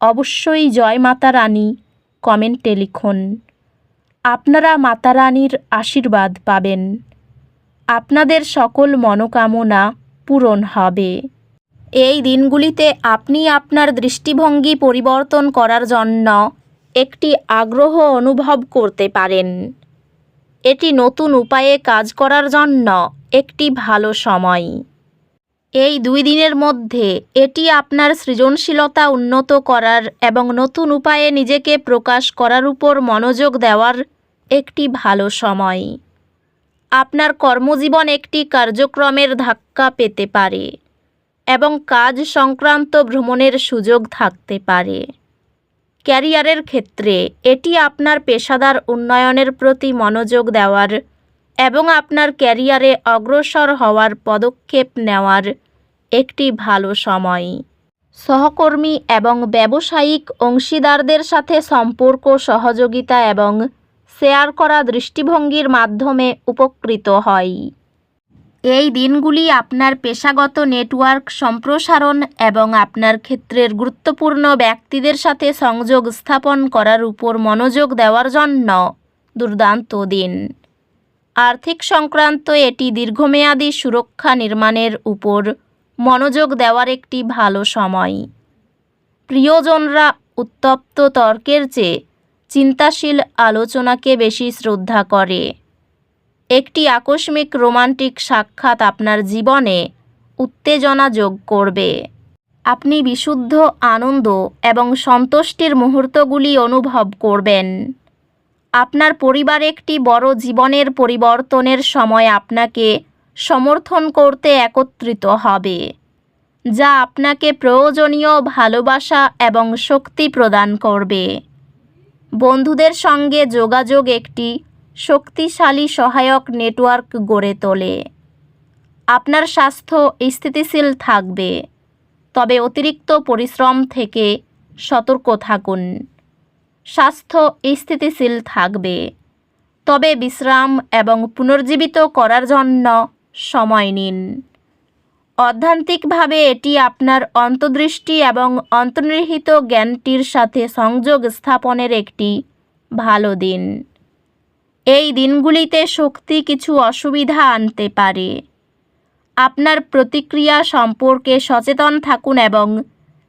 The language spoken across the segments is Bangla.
অবশ্যই জয় মাতা রানী, কমেন্টে লিখুন। আপনারা মাতা রানীর আশীর্বাদ পাবেন। আপনাদের সকল মনোকামনা পূরণ হবে। এই দিনগুলিতে আপনি আপনার দৃষ্টিভঙ্গি পরিবর্তন করার জন্য একটি আগ্রহ অনুভব করতে পারেন। এটি নতুন উপায়ে কাজ করার জন্য একটি ভালো সময়। এই দুই দিনের মধ্যে এটি আপনার সৃজনশীলতা উন্নত করার এবং নতুন উপায়ে নিজেকে প্রকাশ করার উপর মনোযোগ দেওয়ার একটি ভালো সময়। আপনার কর্মজীবন একটি কার্যক্রমের ধাক্কা পেতে পারে এবং কাজ সংক্রান্ত ভ্রমণের সুযোগ থাকতে পারে। ক্যারিয়ারের ক্ষেত্রে এটি আপনার পেশাদার উন্নয়নের প্রতি মনোযোগ দেওয়ার এবং আপনার ক্যারিয়ারে অগ্রসর হওয়ার পদক্ষেপ নেওয়ার একটি ভালো সময়। সহকর্মী এবং ব্যবসায়িক অংশীদারদের সাথে সম্পর্ক, সহযোগিতা এবং শেয়ার করা দৃষ্টিভঙ্গির মাধ্যমে উপকৃত হয়। এই দিনগুলি আপনার পেশাগত নেটওয়ার্ক সম্প্রসারণ এবং আপনার ক্ষেত্রের গুরুত্বপূর্ণ ব্যক্তিদের সাথে সংযোগ স্থাপন করার উপর মনোযোগ দেওয়ার জন্য দুর্দান্ত দিন। আর্থিক সংক্রান্ত এটি দীর্ঘমেয়াদী সুরক্ষা নির্মাণের উপর মনোযোগ দেওয়ার একটি ভালো সময়। প্রিয়জনরা উত্তপ্ত তর্কের চেয়ে চিন্তাশীল আলোচনাকে বেশি শ্রদ্ধা করে। একটি আকস্মিক রোমান্টিক সাক্ষাৎ আপনার জীবনে উত্তেজনা যোগ করবে। আপনি বিশুদ্ধ, আনন্দ এবং সন্তুষ্টির মুহূর্তগুলি অনুভব করবেন। আপনার পরিবার একটি বড় জীবনের পরিবর্তনের সময় আপনাকে সমর্থন করতে একত্রিত হবে, যা আপনাকে প্রয়োজনীয় ভালোবাসা এবং শক্তি প্রদান করবে। বন্ধুদের সঙ্গে যোগাযোগ একটি শক্তিশালী সহায়ক নেটওয়ার্ক গড়ে তোলে। আপনার স্বাস্থ্য স্থিতিশীল থাকবে, তবে অতিরিক্ত পরিশ্রম থেকে সতর্ক থাকুন। স্বাস্থ্য স্থিতিশীল থাকবে, তবে বিশ্রাম এবং পুনর্জীবিত করার জন্য সময় নিন। অধ্যান্তিকভাবে এটি আপনার অন্তর্দৃষ্টি এবং অন্তর্নিহিত জ্ঞানটির সাথে সংযোগ স্থাপনের একটি ভালো দিন। এই দিনগুলিতে শক্তি কিছু অসুবিধা আনতে পারে। আপনার প্রতিক্রিয়া সম্পর্কে সচেতন থাকুন এবং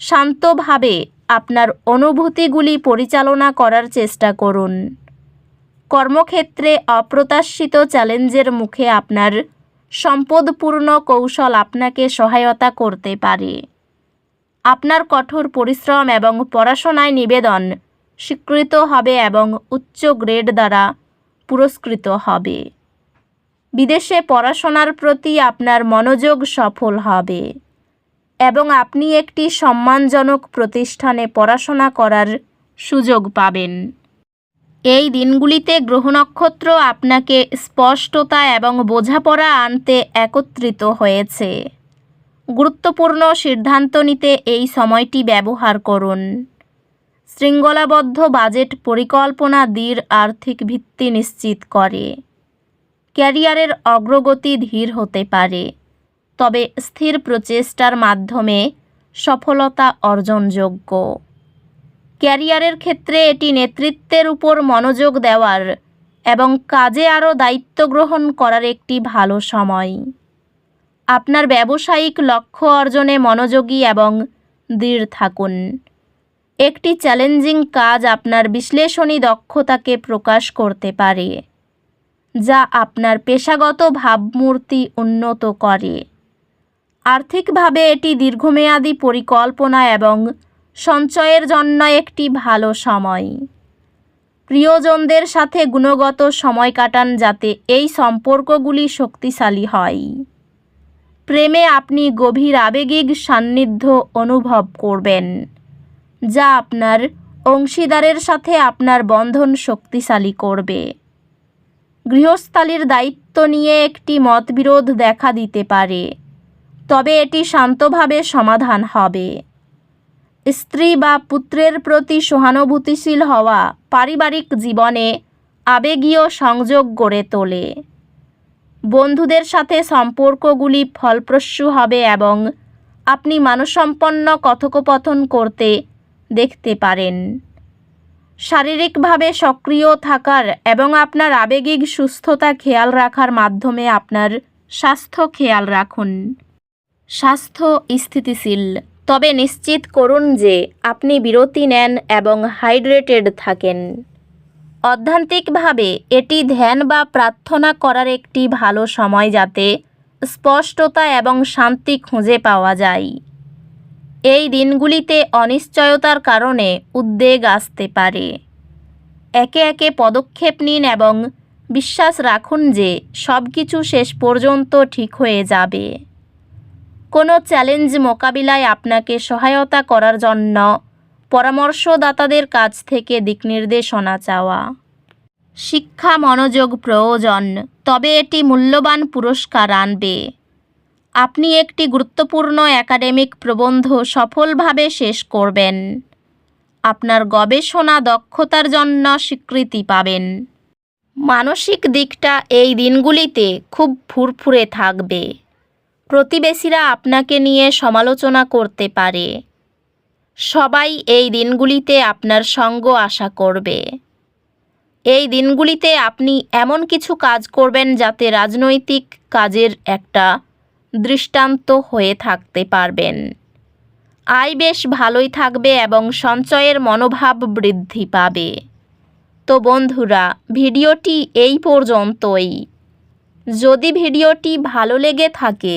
শান্তভাবে আপনার অনুভূতিগুলি পরিচালনা করার চেষ্টা করুন। কর্মক্ষেত্রে অপ্রত্যাশিত চ্যালেঞ্জের মুখে আপনার সম্পদপূর্ণ কৌশল আপনাকে সহায়তা করতে পারে। আপনার কঠোর পরিশ্রম এবং পড়াশোনায় নিবেদন স্বীকৃত হবে এবং উচ্চ গ্রেড দ্বারা পুরস্কৃত হবে। বিদেশে পড়াশোনার প্রতি আপনার মনোযোগ সফল হবে এবং আপনি একটি সম্মানজনক প্রতিষ্ঠানে পড়াশোনা করার সুযোগ পাবেন। এই দিনগুলিতে গ্রহ নক্ষত্র আপনাকে স্পষ্টতা এবং বোঝাপড়া আনতে একত্রিত হয়েছে। গুরুত্বপূর্ণ সিদ্ধান্ত নিতে এই সময়টি ব্যবহার করুন। শৃঙ্খলাবদ্ধ বাজেট পরিকল্পনা দৃঢ় আর্থিক ভিত্তি নিশ্চিত করে। ক্যারিয়ারের অগ্রগতি ধীর হতে পারে। তবে স্থির প্রচেষ্টার মাধ্যমে সফলতা অর্জনযোগ্য। ক্যারিয়ারের ক্ষেত্রে এটি নেতৃত্বের উপর মনোযোগ দেওয়ার এবং কাজে আরও দায়িত্ব গ্রহণ করার একটি ভালো সময়। আপনার ব্যবসায়িক লক্ষ্য অর্জনে মনোযোগী এবং দৃঢ় থাকুন। একটি চ্যালেঞ্জিং কাজ আপনার বিশ্লেষণী দক্ষতাকে প্রকাশ করতে পারে, যা আপনার পেশাগত ভাবমূর্তি উন্নত করে। আর্থিকভাবে এটি দীর্ঘমেয়াদী পরিকল্পনা এবং সঞ্চয়ের জন্য একটি ভালো সময়। প্রিয়জনদের সাথে গুণগত সময় কাটান যাতে এই সম্পর্কগুলি শক্তিশালী হয়। প্রেমে আপনি গভীর আবেগিক সান্নিধ্য অনুভব করবেন, যা আপনার অংশীদারের সাথে আপনার বন্ধন শক্তিশালী করবে। গৃহস্থালির দায়িত্ব নিয়ে একটি মতবিরোধ দেখা দিতে পারে, তবে এটি শান্তভাবে সমাধান হবে। স্ত্রী বা পুত্রের প্রতি সহানুভূতিশীল হওয়া পারিবারিক জীবনে আবেগীয় সংযোগ গড়ে তোলে। বন্ধুদের সাথে সম্পর্কগুলি ফলপ্রসূ হবে এবং আপনি মানসম্পন্ন কথোপকথন করতে দেখতে পারেন। শারীরিকভাবে সক্রিয় থাকার এবং আপনার আবেগিক সুস্থতা খেয়াল রাখার মাধ্যমে আপনার স্বাস্থ্য খেয়াল রাখুন। স্বাস্থ্য স্থিতিশীল। তবে নিশ্চিত করুন যে আপনি বিরতি নেন এবং হাইড্রেটেড থাকেন। অধ্যান্তিকভাবে, এটি ধ্যান বা প্রার্থনা করার একটি ভালো সময় যাতে স্পষ্টতা এবং শান্তি খুঁজে পাওয়া যায়। এই দিনগুলিতে অনিশ্চয়তার কারণে উদ্বেগ আসতে পারে। একে একে পদক্ষেপ নিন এবং বিশ্বাস রাখুন যে সব কিছু শেষ পর্যন্ত ঠিক হয়ে যাবে। কোনো চ্যালেঞ্জ মোকাবিলায় আপনাকে সহায়তা করার জন্য পরামর্শদাতাদের কাছ থেকে দিকনির্দেশনা চাওয়া। শিক্ষা মনোযোগ প্রয়োজন, তবে এটি মূল্যবান পুরস্কার আনবে। আপনি একটি গুরুত্বপূর্ণ একাডেমিক প্রবন্ধ সফলভাবে শেষ করবেন। আপনার গবেষণা দক্ষতার জন্য স্বীকৃতি পাবেন। মানসিক দিকটা এই দিনগুলিতে খুব ফুরফুরে থাকবে। প্রতিবেশীরা আপনাকে নিয়ে সমালোচনা করতে পারে। সবাই এই দিনগুলিতে আপনার সঙ্গ আশা করবে। এই দিনগুলিতে আপনি এমন কিছু কাজ করবেন যাতে রাজনৈতিক কাজের একটা দৃষ্টান্ত হয়ে থাকতে পারবেন। আয় বেশ ভালোই থাকবে এবং সঞ্চয়ের মনোভাব বৃদ্ধি পাবে। তো বন্ধুরা, ভিডিওটি এই পর্যন্তই। যদি ভিডিওটি ভালো লেগে থাকে